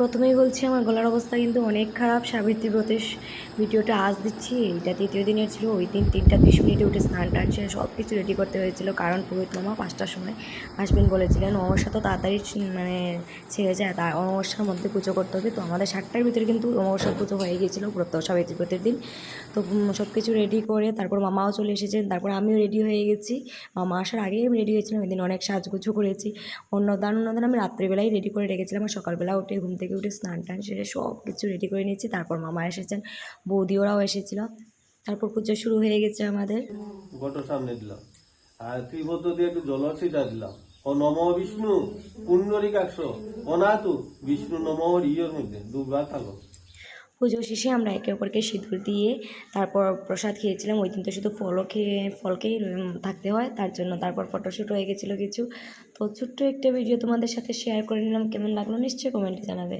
প্রথমেই বলছি, আমার গলার অবস্থা কিন্তু অনেক খারাপ। সাবিত্রী ব্রতের ভিডিওটা আজ দিচ্ছি। এটা তৃতীয় দিনের ছিল। ওই দিন তিনটা বিশ মিনিটে উঠে স্নান টান সেরে সব কিছু রেডি করতে হয়েছিল। কারণ পুরোহিত মামা পাঁচটার সময় আসবেন বলেছিলেন, অমাবস্যা তো তাড়াতাড়ি মানে ছেড়ে যায় তার অমাবস্যার মধ্যে পুজো করতে হবে। তো আমাদের সাতটার ভিতরে কিন্তু অমাবস্যার পুজো হয়ে গিয়েছিল ব্রত সাবিত্রী ব্রতের দিন। তো সব কিছু রেডি করে তারপর মামাও চলে এসেছেন। তারপর আমিও রেডি হয়ে গেছি। মামা আসার আগেই আমি রেডি হয়েছিলাম। ওই দিন অনেক সাজগুজো করেছি। অন্নদান অন্নদান আমি রাত্রিবেলায় রেডি করে রেখেছিলাম। আর সকালবেলা উঠে ঘুম থেকে উঠে স্নান টান সেরে সব কিছু রেডি করে নিয়েছি। তারপর মামা এসেছেন বৌদি ওরাও এসেছিল। তারপর পুজো শুরু হয়ে গেছে আমাদের। গোটো সামনে দিলাম। আর দিয়ে একটু জলসিটা দিলাম। ও নম বিষ্ণু পুণ্ডরিকাক্ষ। অনাতু বিষ্ণু নম ইয়ের মধ্যে। দুবার থাকো পুজো শেষে আমরা একে অপরকে সিঁদুর দিয়ে তারপর প্রসাদ খেয়েছিলাম। ওই দিন তো শুধু ফলও খেয়ে ফলকেই থাকতে হয়। তার জন্য তারপর ফটোশ্যুট হয়ে গেছিল কিছু। তো ছোট্ট একটা ভিডিও তোমাদের সাথে শেয়ার করে নিলাম। কেমন লাগল নিশ্চয়ই কমেন্টে জানাবে।